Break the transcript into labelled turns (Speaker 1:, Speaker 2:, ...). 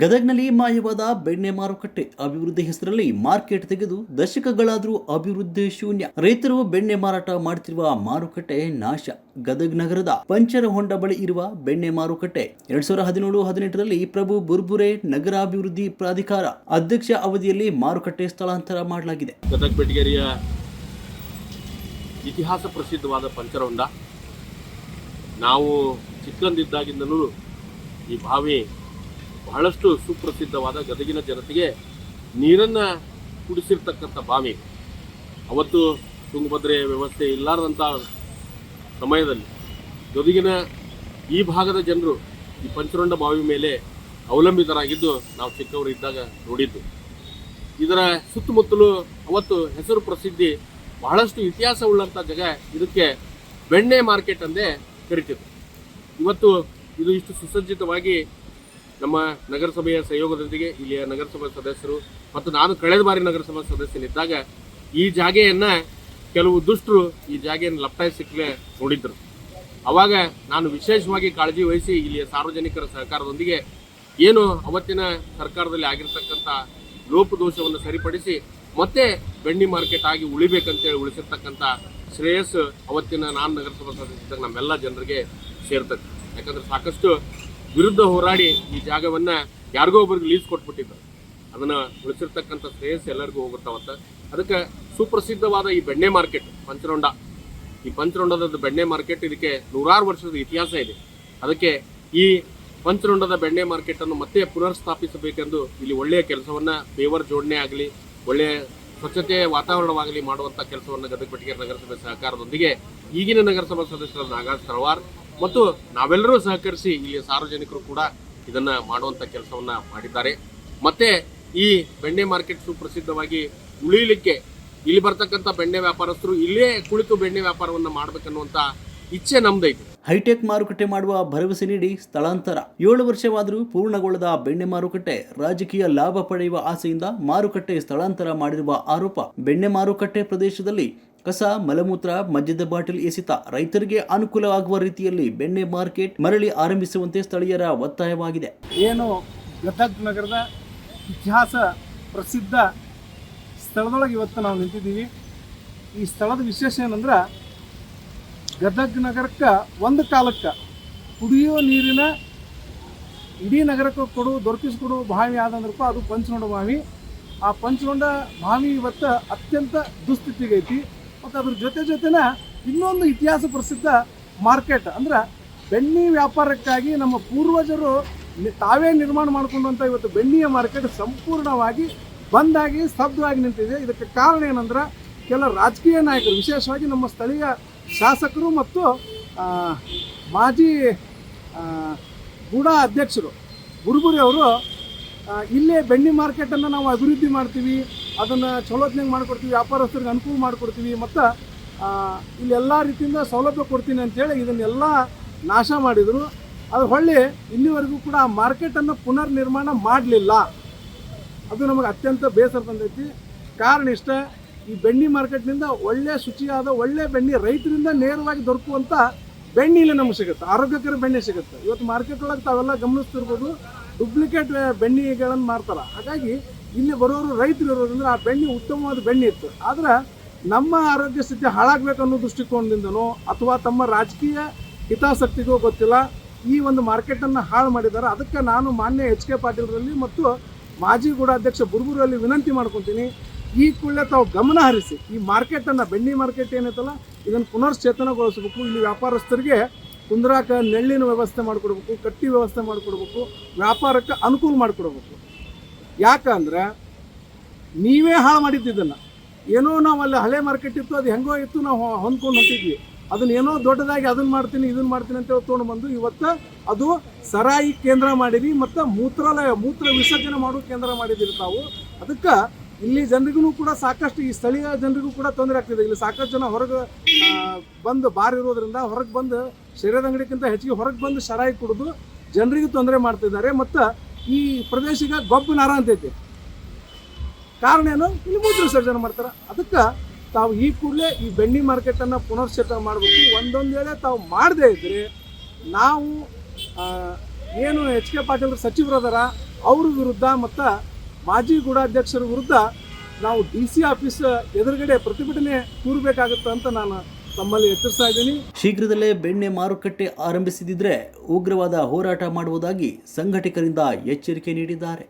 Speaker 1: ಗದಗ್ನಲ್ಲಿ ಮಾಯವಾದ ಬೆಣ್ಣೆ ಮಾರುಕಟ್ಟೆ ಅಭಿವೃದ್ಧಿ ಹೆಸರಲ್ಲಿ ಮಾರ್ಕೆಟ್ ತೆಗೆದು ದಶಕಗಳಾದರೂ ಅಭಿವೃದ್ಧಿ ಶೂನ್ಯ. ರೈತರು ಬೆಣ್ಣೆ ಮಾರಾಟ ಮಾಡುತ್ತಿರುವ ಮಾರುಕಟ್ಟೆ ನಾಶ. ಗದಗ್ ನಗರದ ಪಂಚರ ಹೊಂಡ ಬಳಿ ಇರುವ ಬೆಣ್ಣೆ ಮಾರುಕಟ್ಟೆ ಎರಡ್ ಸಾವಿರದ ಹದಿನೇಳು ಹದಿನೆಂಟರಲ್ಲಿ ಪ್ರಭು ಬುರ್ಬುರೆ ನಗರಾಭಿವೃದ್ಧಿ ಪ್ರಾಧಿಕಾರ ಅಧ್ಯಕ್ಷ ಅವಧಿಯಲ್ಲಿ ಮಾರುಕಟ್ಟೆ ಸ್ಥಳಾಂತರ ಮಾಡಲಾಗಿದೆ.
Speaker 2: ಗದಗ ಬೆಟಗೇರಿಯ ಇತಿಹಾಸ ಪ್ರಸಿದ್ಧವಾದ ಪಂಚರಹೊಂಡ. ನಾವು ಚಿಕ್ಕಂದಿದ್ದಾಗಿಂದಲೂ ಈ ಬಾವಿ ಬಹಳಷ್ಟು ಸುಪ್ರಸಿದ್ಧವಾದ ಗದಗಿನ ಜನತೆಗೆ ನೀರನ್ನು ಕುಡಿಸಿರ್ತಕ್ಕಂಥ ಬಾವಿ. ಅವತ್ತು ತುಂಗಭದ್ರೆ ವ್ಯವಸ್ಥೆ ಇಲ್ಲಾರದಂಥ ಸಮಯದಲ್ಲಿ ಗದಗಿನ ಈ ಭಾಗದ ಜನರು ಈ ಪಂಚರೊಂಡ ಬಾವಿ ಮೇಲೆ ಅವಲಂಬಿತರಾಗಿದ್ದು ನಾವು ಚಿಕ್ಕವರು ಇದ್ದಾಗ ನೋಡಿದ್ದು. ಇದರ ಸುತ್ತಮುತ್ತಲು ಅವತ್ತು ಹೆಸರು ಪ್ರಸಿದ್ಧಿ ಬಹಳಷ್ಟು ಇತಿಹಾಸ ಉಳ್ಳಂಥ ಜಾಗ ಇದಕ್ಕೆ ಬೆಣ್ಣೆ ಮಾರ್ಕೆಟ್ ಅಂದೇ ಕರಿತಿದ್ರು. ಇವತ್ತು ಇದು ಇಷ್ಟು ಸುಸಜ್ಜಿತವಾಗಿ ನಮ್ಮ ನಗರಸಭೆಯ ಸಹಯೋಗದೊಂದಿಗೆ ಇಲ್ಲಿಯ ನಗರಸಭಾ ಸದಸ್ಯರು ಮತ್ತು ನಾನು ಕಳೆದ ಬಾರಿ ನಗರಸಭಾ ಸದಸ್ಯನಿದ್ದಾಗ ಈ ಜಾಗೆಯನ್ನು ಕೆಲವು ದುಷ್ಟರು ಈ ಜಾಗೆಯನ್ನು ಲಪ್ಟಾಯಿಸಲಿಕ್ಕೆ ನೋಡಿದ್ರು. ಆವಾಗ ನಾನು ವಿಶೇಷವಾಗಿ ಕಾಳಜಿ ವಹಿಸಿ ಇಲ್ಲಿಯ ಸಾರ್ವಜನಿಕರ ಸಹಕಾರದೊಂದಿಗೆ ಏನು ಅವತ್ತಿನ ಸರ್ಕಾರದಲ್ಲಿ ಆಗಿರ್ತಕ್ಕಂಥ ಲೋಪದೋಷವನ್ನು ಸರಿಪಡಿಸಿ ಮತ್ತೆ ಬೆಣ್ಣಿ ಮಾರ್ಕೆಟ್ ಆಗಿ ಉಳಿಬೇಕಂತೇಳಿ ಉಳಿಸಿರ್ತಕ್ಕಂಥ ಶ್ರೇಯಸ್ಸು ಅವತ್ತಿನ ನಾನು ನಗರಸಭಾ ಸದಸ್ಯದಾಗ ನಮ್ಮೆಲ್ಲ ಜನರಿಗೆ ಸೇರ್ತದೆ. ಯಾಕಂದ್ರೆ ಸಾಕಷ್ಟು ವಿರುದ್ಧ ಹೋರಾಡಿ ಈ ಜಾಗವನ್ನ ಯಾರಿಗೋ ಒಬ್ಬರಿಗೆ ಲೀಸ್ ಕೊಟ್ಬಿಟ್ಟಿದ್ದಾರೆ. ಅದನ್ನ ಉಳಿಸಿರ್ತಕ್ಕಂಥ ಶ್ರೇಯಸ್ ಎಲ್ಲರಿಗೂ ಹೋಗುತ್ತಾವತ್ತ ಅದಕ್ಕೆ ಸುಪ್ರಸಿದ್ಧವಾದ ಈ ಬೆಣ್ಣೆ ಮಾರ್ಕೆಟ್, ಪಂಚರೊಂಡ. ಈ ಪಂಚರೊಂಡದ ಬೆಣ್ಣೆ ಮಾರ್ಕೆಟ್ ಇದಕ್ಕೆ ನೂರಾರು ವರ್ಷದ ಇತಿಹಾಸ ಇದೆ. ಅದಕ್ಕೆ ಈ ಪಂಚರೊಂಡದ ಬೆಣ್ಣೆ ಮಾರ್ಕೆಟ್ ಅನ್ನು ಮತ್ತೆ ಪುನರ್ ಸ್ಥಾಪಿಸಬೇಕೆಂದು ಇಲ್ಲಿ ಒಳ್ಳೆಯ ಕೆಲಸವನ್ನ ಪೇವರ್ ಜೋಡಣೆ ಆಗಲಿ, ಒಳ್ಳೆಯ ಸ್ವಚ್ಛತೆ ವಾತಾವರಣವಾಗಲಿ ಮಾಡುವಂತ ಕೆಲಸವನ್ನು ಗದಗ ಬೆಟಗೇರಿ ನಗರಸಭೆ ಸಹಕಾರದೊಂದಿಗೆ ಈಗಿನ ನಗರಸಭಾ ಸದಸ್ಯರ ನಾಗರಾಜ್ ತರವಾರ್ ಮತ್ತು ನಾವೆಲ್ಲರೂ ಸಹಕರಿಸಿ ಇಲ್ಲಿ ಸಾರ್ವಜನಿಕರು ಕೂಡ ಇದನ್ನ ಮಾಡುವಂತ ಕೆಲಸವನ್ನ ಮಾಡಿದ್ದಾರೆ. ಮತ್ತೆ ಈ ಬೆಣ್ಣೆ ಮಾರ್ಕೆಟ್ ಸುಪ್ರಸಿದ್ಧವಾಗಿ ಉಳಿಯಲಿಕ್ಕೆ ಇಲ್ಲಿ ಬರ್ತಕ್ಕಂಥ ಬೆಣ್ಣೆ ವ್ಯಾಪಾರಸ್ಥರು ಇಲ್ಲೇ ಕುಳಿತು ಬೆಣ್ಣೆ ವ್ಯಾಪಾರವನ್ನ ಮಾಡ್ಬೇಕನ್ನುವಂತ ಇಚ್ಛೆ ನಮ್ದೈತೆ
Speaker 1: ಹೈಟೆಕ್ ಮಾರುಕಟ್ಟೆ ಮಾಡುವ ಭರವಸೆ ನೀಡಿ ಸ್ಥಳಾಂತರ. ಏಳು ವರ್ಷವಾದರೂ ಪೂರ್ಣಗೊಳ್ಳದ ಬೆಣ್ಣೆ ಮಾರುಕಟ್ಟೆ ರಾಜಕೀಯ ಲಾಭ ಪಡೆಯುವ ಆಸೆಯಿಂದ ಮಾರುಕಟ್ಟೆ ಸ್ಥಳಾಂತರ ಮಾಡಿರುವ ಆರೋಪ. ಬೆಣ್ಣೆ ಮಾರುಕಟ್ಟೆ ಪ್ರದೇಶದಲ್ಲಿ ಕಸ, ಮಲಮೂತ್ರ, ಮದ್ಯದ ಬಾಟಲ್ ಎಸೆತ ರೈತರಿಗೆ ಅನುಕೂಲವಾಗುವ ರೀತಿಯಲ್ಲಿ ಬೆಣ್ಣೆ ಮಾರ್ಕೆಟ್ ಮರಳಿ ಆರಂಭಿಸುವಂತೆ ಸ್ಥಳೀಯರ ಒತ್ತಾಯವಾಗಿದೆ.
Speaker 3: ಏನು ಗದಗ್ ನಗರದ ಇತಿಹಾಸ ಪ್ರಸಿದ್ಧ ಸ್ಥಳದೊಳಗೆ ಇವತ್ತು ನಾವು ನಿಂತಿದ್ದೀವಿ. ಈ ಸ್ಥಳದ ವಿಶೇಷ ಏನಂದ್ರೆ ಗದಗ್ ನಗರಕ್ಕೆ ಒಂದು ಕಾಲಕ್ಕೆ ಕುಡಿಯೋ ನೀರಿನ ಇಡೀ ನಗರಕ್ಕೆ ಕೊಡು, ದೊರಕಿಸ್ಕೊಡು, ಬಾವಿ ಆದಂದ್ರಪ್ಪ ಅದು ಪಂಚನೊಂಡ ಬಾವಿ ಆ ಪಂಚಗೊಂಡ ಬಾವಿ ಇವತ್ತು ಅತ್ಯಂತ ದುಸ್ಥಿತಿಗೆ ಐತಿ ಮತ್ತು ಅದ್ರ ಜೊತೆ ಜೊತೆನ ಇನ್ನೊಂದು ಇತಿಹಾಸ ಪ್ರಸಿದ್ಧ ಮಾರ್ಕೆಟ್. ಅಂದ್ರೆ ಬೆಣ್ಣೆ ವ್ಯಾಪಾರಕ್ಕಾಗಿ ನಮ್ಮ ಪೂರ್ವಜರು ತಾವೇ ನಿರ್ಮಾಣ ಮಾಡಿಕೊಂಡಂಥ ಇವತ್ತು ಬೆಣ್ಣೆಯ ಮಾರ್ಕೆಟ್ ಸಂಪೂರ್ಣವಾಗಿ ಬಂದಾಗಿ ಸ್ತಬ್ಧವಾಗಿ ನಿಂತಿದೆ. ಇದಕ್ಕೆ ಕಾರಣ ಏನಂದ್ರೆ ಕೆಲ ರಾಜಕೀಯ ನಾಯಕರು, ವಿಶೇಷವಾಗಿ ನಮ್ಮ ಸ್ಥಳೀಯ ಶಾಸಕರು ಮತ್ತು ಮಾಜಿ ಗೂಢಾ ಅಧ್ಯಕ್ಷರು ಗುರುಗುರಿ ಅವರು ಇಲ್ಲೇ ಬೆಣ್ಣೆ ಮಾರ್ಕೆಟನ್ನು ನಾವು ಅಭಿವೃದ್ಧಿ ಮಾಡ್ತೀವಿ. ಅದನ್ನು ಚಲೋತ್ನಾಗ ಮಾಡಿಕೊಡ್ತೀವಿ, ವ್ಯಾಪಾರಸ್ಥರಿಗೆ ಅನುಕೂಲ ಮಾಡಿಕೊಡ್ತೀವಿ, ಮತ್ತು ಇಲ್ಲಿ ಎಲ್ಲ ರೀತಿಯಿಂದ ಸೌಲಭ್ಯ ಕೊಡ್ತೀನಿ ಅಂತೇಳಿ ಇದನ್ನೆಲ್ಲ ನಾಶ ಮಾಡಿದರು. ಅದು ಹೊಳ್ಳಿ ಇಲ್ಲಿವರೆಗೂ ಕೂಡ ಆ ಮಾರ್ಕೆಟನ್ನು ಪುನರ್ ನಿರ್ಮಾಣ ಮಾಡಲಿಲ್ಲ. ಅದು ನಮಗೆ ಅತ್ಯಂತ ಬೇಸರ ತಂದೈತಿ. ಕಾರಣ ಇಷ್ಟ, ಈ ಬೆಣ್ಣೆ ಮಾರ್ಕೆಟ್ನಿಂದ ಒಳ್ಳೆ ಶುಚಿಯಾದ, ಒಳ್ಳೆ ಬೆಣ್ಣೆ ರೈತರಿಂದ ನೇರವಾಗಿ ದೊರಕುವಂಥ ಬೆಣ್ಣೆ ಇಲ್ಲಿ ನಮಗೆ ಸಿಗುತ್ತೆ. ಆರೋಗ್ಯಕರ ಬೆಣ್ಣೆ ಸಿಗುತ್ತೆ. ಇವತ್ತು ಮಾರ್ಕೆಟ್ ಒಳಗೆ ತಾವೆಲ್ಲ ಗಮನಿಸ್ತಿರ್ಬೋದು ಡುಪ್ಲಿಕೇಟ್ ಬೆಣ್ಣೆಗಳನ್ನು ಮಾರ್ತಾರೆ. ಹಾಗಾಗಿ ಇಲ್ಲಿ ಬರೋರು ರೈತರು ಇರೋದ್ರಿಂದ ಆ ಬೆಣ್ಣೆ ಉತ್ತಮವಾದ ಬೆಣ್ಣೆ ಇತ್ತು. ಆದ್ರೆ ನಮ್ಮ ಆರೋಗ್ಯ ಸ್ಥಿತಿ ಹಾಳಾಗಬೇಕು ಅನ್ನೋ ದೃಷ್ಟಿಕೋನದಿಂದನೋ ಅಥವಾ ತಮ್ಮ ರಾಜಕೀಯ ಹಿತಾಸಕ್ತಿಗೂ ಗೊತ್ತಿಲ್ಲ, ಈ ಒಂದು ಮಾರ್ಕೆಟನ್ನು ಹಾಳು ಮಾಡಿದ್ದಾರೆ. ಅದಕ್ಕೆ ನಾನು ಮಾನ್ಯ ಎಚ್ ಕೆ ಪಾಟೀಲ್ರಲ್ಲಿ ಮತ್ತು ಮಾಜಿ ಗೂಢಾಧ್ಯಕ್ಷ ಬುರ್ಬುರಲ್ಲಿ ವಿನಂತಿ ಮಾಡ್ಕೊತೀನಿ, ಈ ಕೂಡಲೇ ತಾವು ಗಮನ ಹರಿಸಿ, ಈ ಮಾರ್ಕೆಟನ್ನು ಬೆಣ್ಣೆ ಮಾರ್ಕೆಟ್ ಏನೈತಲ್ಲ ಇದನ್ನು ಪುನಶ್ಚೇತನಗೊಳಿಸಬೇಕು ಇಲ್ಲಿ ವ್ಯಾಪಾರಸ್ಥರಿಗೆ ಕುಂದ್ರಾಕ ನೆಳ್ಳಿನ ವ್ಯವಸ್ಥೆ ಮಾಡಿಕೊಡ್ಬೇಕು, ಕಟ್ಟಿ ವ್ಯವಸ್ಥೆ ಮಾಡಿಕೊಡ್ಬೇಕು, ವ್ಯಾಪಾರಕ್ಕೆ ಅನುಕೂಲ ಮಾಡಿಕೊಡ್ಬೇಕು. ಯಾಕಂದ್ರೆ ನೀವೇ ಹಾಳು ಮಾಡಿದ್ದು ಇದನ್ನು ಏನೋ ನಾವು ಅಲ್ಲಿ ಹಳೆ ಮಾರ್ಕೆಟ್ ಇತ್ತು, ಅದು ಹೆಂಗೋ ಇತ್ತು, ನಾವು ಹೊಂದ್ಕೊಂಡು ಹೊಂಟಿದ್ವಿ. ಅದನ್ನ ಏನೋ ದೊಡ್ಡದಾಗಿ ಅದನ್ನ ಮಾಡ್ತೀನಿ, ಇದನ್ನ ಮಾಡ್ತೀನಿ ಅಂತ ತೊಗೊಂಡು ಬಂದು ಇವತ್ತು ಅದು ಸರಾಯಿ ಕೇಂದ್ರ ಮಾಡಿದ್ವಿ ಮತ್ತು ಮೂತ್ರಾಲಯ, ಮೂತ್ರ ವಿಸರ್ಜನೆ ಮಾಡೋ ಕೇಂದ್ರ ಮಾಡಿದಿರಿ ತಾವು. ಅದಕ್ಕೆ ಇಲ್ಲಿ ಜನರಿಗೂ ಕೂಡ ಸಾಕಷ್ಟು, ಈ ಸ್ಥಳೀಯ ಜನರಿಗೂ ಕೂಡ ತೊಂದರೆ ಆಗ್ತಿದೆ. ಇಲ್ಲಿ ಸಾಕಷ್ಟು ಜನ ಹೊರಗೆ ಬಂದು ಬಾರ್ ಇರೋದ್ರಿಂದ ಹೊರಗೆ ಬಂದು ಶರೀರದ ಅಂಗಡಿಗಿಂತ ಹೆಚ್ಚಿಗೆ ಹೊರಗೆ ಬಂದು ಸರಾಯಿ ಕುಡಿದು ಜನರಿಗೂ ತೊಂದರೆ ಮಾಡ್ತಿದ್ದಾರೆ. ಮತ್ತು ಈ ಪ್ರದೇಶಕ್ಕೆ ಗೊಬ್ಬು ನಾರ ಅಂತೈತಿ ಕಾರಣ ಏನು? ಇಲ್ಲಿ ಮೂತ್ರ ವಿಸರ್ಜನೆ ಮಾಡ್ತಾರೆ. ಅದಕ್ಕೆ ತಾವು ಈ ಕೂಡಲೇ ಈ ಬೆಣ್ಣೆ ಮಾರ್ಕೆಟನ್ನು ಪುನರ್ಚೇತನ ಮಾಡಬೇಕು. ಒಂದೊಂದು ವೇಳೆ ತಾವು ಮಾಡದೇ ಇದ್ದರೆ ನಾವು ಏನು ಎಚ್ ಕೆ ಪಾಟೀಲ್ ಸಚಿವರದಾರ ಅವ್ರ ವಿರುದ್ಧ ಮತ್ತು ಮಾಜಿ ಗೂಢಾಧ್ಯಕ್ಷರ ವಿರುದ್ಧ ನಾವು ಡಿ ಸಿ ಆಫೀಸ್ ಎದುರುಗಡೆ ಪ್ರತಿಭಟನೆ ಕೂರಬೇಕಾಗುತ್ತೆ ಅಂತ ನಾನು ತಮ್ಮಲ್ಲಿ ಎಚ್ಚರಿಸ್ತಾ ಇದ್ದೀನಿ.
Speaker 1: ಶೀಘ್ರದಲ್ಲೇ ಬೆಣ್ಣೆ ಮಾರುಕಟ್ಟೆ ಆರಂಭಿಸದಿದ್ರೆ ಉಗ್ರವಾದ ಹೋರಾಟ ಮಾಡುವುದಾಗಿ ಸಂಘಟಕರಿಂದ ಎಚ್ಚರಿಕೆ ನೀಡಿದ್ದಾರೆ.